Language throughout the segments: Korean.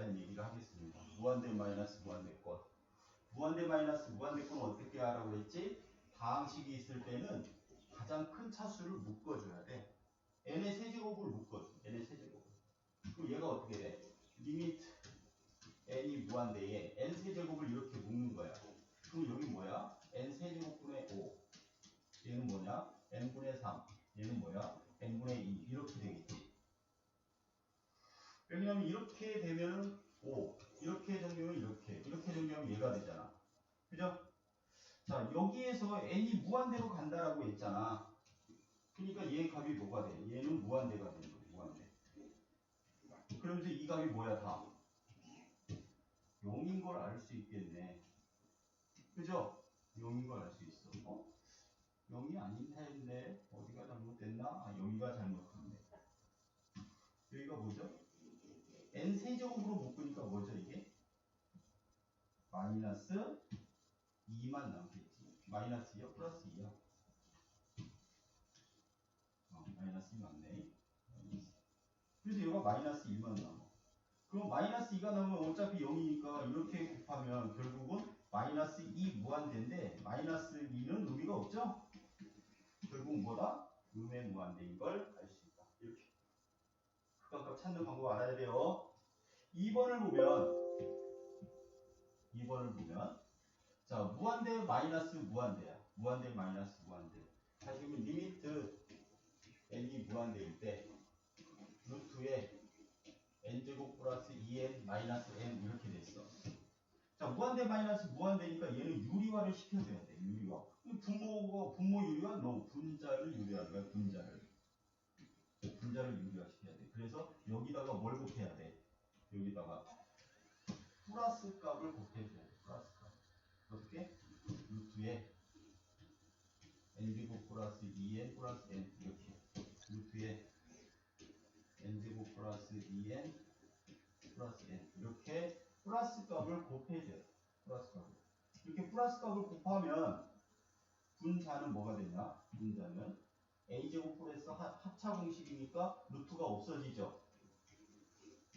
대한 얘기를 하겠습니다. 무한대 마이너스 무한대권. 무한대 마이너스 무한대권 어떻게 하라고 했지? 다항식이 있을 때는 가장 큰 차수를 묶어줘야 돼. n의 세제곱을 묶어줘. n의 세제곱을. 그럼 얘가 어떻게 돼? 리미트 n이 무한대에 n 세제곱을 이렇게 묶는 거야. 그럼 여기 뭐야? n 세제곱분의 5. 얘는 뭐냐? n분의 3. 얘는 뭐야? n분의 2. 이렇게 되겠지. 왜냐면 이렇게 되면은 5. 이렇게 정리하면 이렇게. 이렇게 정리하면 얘가 되잖아. 그죠? 자, 여기에서 n이 무한대로 간다라고 했잖아. 그러니까 얘 값이 뭐가 돼? 얘는 무한대가 되는 거야. 무한대. 그러면서 이 값이 뭐야, 다? 0인 걸 알 수 있겠네. 그죠? 0인 걸 알 수 있어. 어? 0이 아닌 타인데 어디가 잘못됐나? 아, 여기가 잘못됐네. 여기가 뭐죠? N 세제곱으로 묶으니까 뭐죠 이게? 마이너스 2만 남겠지. 마이너스 2야? 플러스 2야? 어, 마이너스 2 맞네. 그래서 얘가 마이너스 1만 남아. 그럼 마이너스 2가 나오면 어차피 0이니까 이렇게 곱하면 결국은 마이너스 2 무한대인데 마이너스 2는 의미가 없죠? 결국 뭐다? 음의 무한대인 걸 알 수 있다. 이렇게. 극한값 찾는 방법 알아야 돼요. 2번을 보면 2번을 보면 자 무한대 마이너스 무한대야. 무한대 마이너스 무한대. 보면 리미트 n이 무한대일 때 루트에 n제곱 플러스 2n 마이너스 n 이렇게 됐어. 자 무한대 마이너스 무한대니까 얘는 유리화를 시켜줘야 돼. 유리화. 분모가 분모 유리화 너 분자를 유리화하는 거야. 분자를. 분자를 유리화시켜야 돼. 그래서 여기다가 뭘 곱해야 돼? 여기다가 플러스 값을 곱해줘야 돼. 플러스 값. 어떻게? 루트에 n제곱 플러스 2n 플러스 n 이렇게 루트에 n제곱 플러스 2n 플러스 n 이렇게 플러스 값을 곱해줘야 돼. 플러스 값을. 이렇게 플러스 값을 곱하면 분자는 뭐가 되냐? 분자는 a제곱 플러스 하- 합차 공식이니까 루트가 없어지죠.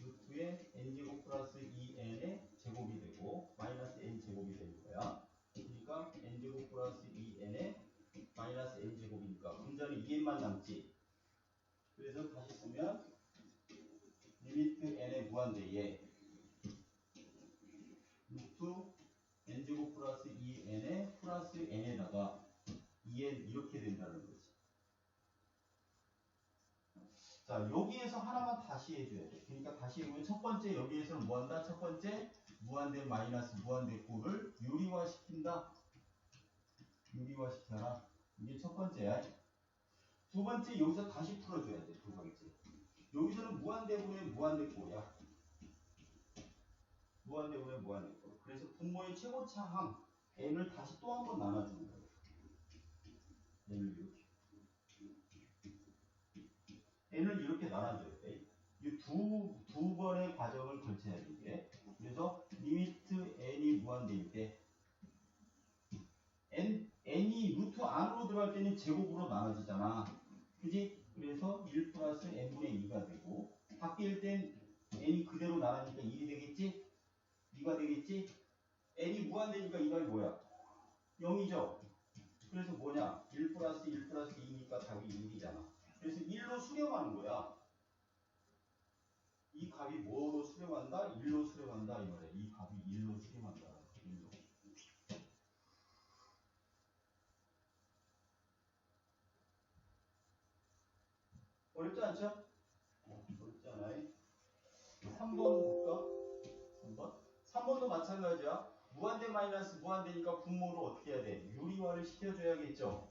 루트에 n제곱 플러스 2n의 제곱이 되고 마이너스 n 제곱이 되는 거야. 그러니까 n제곱 플러스 2n의 마이너스 n 제곱이니까 분자는 2n만 남지. 그래서 다시 쓰면 리미트 n의 무한대에 루트 n제곱 플러스 2n의 플러스 n에다가 2n 이렇게 된다는 거지. 자, 여기에서 하나만 다시 해줘야 돼. 그러니까 다시 해보면 첫 번째 여기에서는 뭐 한다? 첫 번째 무한대 마이너스 무한대 꼴을 유리화 시킨다. 유리화 시켜라. 이게 첫 번째야. 두 번째 여기서 다시 풀어줘야 돼. 두 번째. 여기서는 무한대분의 무한대꼴이야. 무한대분의 무한대꼴. 그래서 분모의 최고차항 n을 다시 또 한 번 나눠주는 거예요. n을 이렇게. N을 이렇게 나눠줘야 돼. 이 두, 두 번의 과정을 거쳐야 돼, 이게. 그래서 리미트 n이 무한대일 때 n, n이 루트 안으로 들어갈 때는 제곱으로 나눠지잖아. 그지? 그래서 1 플러스 n분의 2가 되고 바뀔 땐 n이 그대로 나가니까 1이 되겠지? 2가 되겠지? n이 무한대니까 이 값이 뭐야? 0이죠? 그래서 뭐냐? 1 플러스 1 플러스 2니까 답이 1이잖아. 그래서 1로 수렴하는 거야. 이 값이 뭐로 수렴한다? 1로 수렴한다 이 말이야. 이 값이 1로 수렴한다. 1로. 어렵지 않죠? 어, 어렵지 않아요? 3번 볼까? 3번? 3번도 마찬가지야. 무한대 마이너스 무한대니까 분모를 어떻게 해야 돼? 유리화를 시켜줘야겠죠?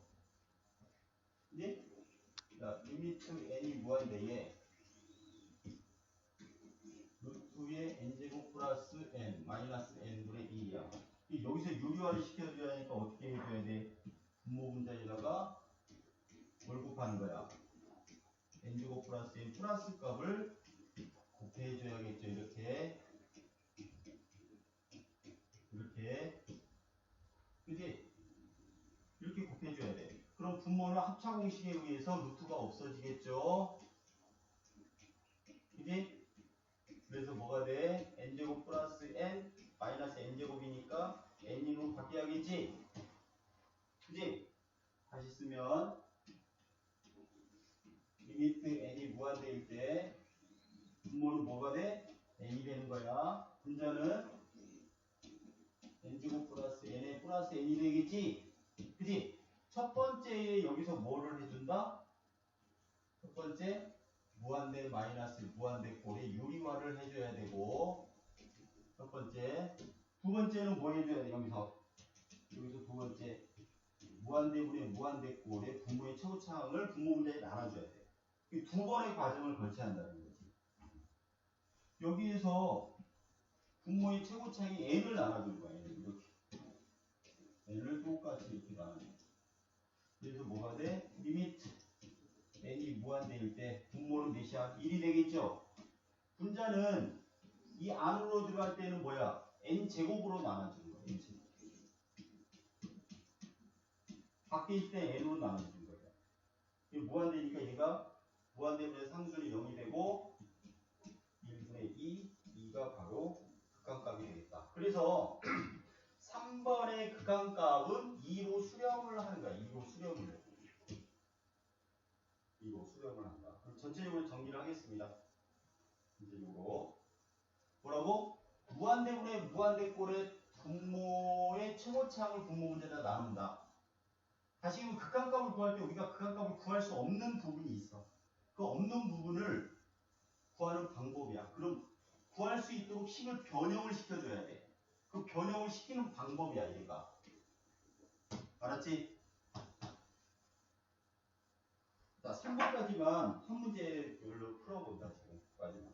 네? 자, 리미트 n이 무한대에 루트의 n제곱 플러스 n 마이너스 n분의 2야. 여기서 유리화를 시켜줘야 하니까 어떻게 해줘야 돼? 분모 분자에다가 뭘 곱하는 거야? n제곱 플러스 n 플러스 값을 곱해줘야겠죠. 이렇게. 이렇게. 그지? 이렇게 곱해줘야 돼. 그럼 분모는 합차 공식에 의해서 루트가 없어지겠죠. 그지? 그래서 뭐가 돼? n제곱 플러스 n 마이너스 n제곱이니까 n으로 바뀌어야겠지? 그지? 다시 쓰면 리미트 n이 무한대일 때 분모는 뭐가 돼? n이 되는 거야. 분자는 n제곱 플러스 n에 플러스 n이 되겠지? 그지? 첫 번째에 여기서 뭐를 해준다? 첫 번째 무한대 마이너스 무한대 꼴에 유리화를 해줘야 되고 첫 번째 두 번째는 뭐 해줘야 돼 여기서 여기서 두 번째 무한대분의 무한대꼴에 분모의 최고차항을 분모 문제에 나눠줘야 돼. 이두 번의 과정을 거쳐야 한다는 거지. 여기에서 분모의 최고차항이 n을 나눠줄 거야. n을 이렇게. n을 똑같이 이렇게 나눠. 그래서 뭐가 돼? 리미트 n이 무한대일 때 분모는 몇이야? 1이 되겠죠? 분자는 이 안으로 들어갈 때는 뭐야? n 제곱으로 나눠주는 거야. n 제곱. 밖에 있을 때 n으로 나눠주는 거야. 이 무한대니까 얘가 무한대면 상수는 0이 되고 1분의 2, 2가 바로 극한값이 되겠다. 그래서 3번의 극한값은 2로 수렴을 하는 거야. 2로 수렴을 해. 2로 수렴을 한다. 그럼 전체적으로 정리를 하겠습니다. 전체적으로 뭐라고? 무한대분의 무한대꼴의 분모의 최고차항을 분모 문제에다 나눈다. 다시금 극한값을 구할 때 우리가 극한값을 구할 수 없는 부분이 있어. 그 없는 부분을 구하는 방법이야. 그럼 구할 수 있도록 식을 변형을 시켜줘야 돼. 그 변형을 시키는 방법이야, 얘가. 알았지? 자, 3번까지만 한 문제별로 풀어본다, 지금. 까지만.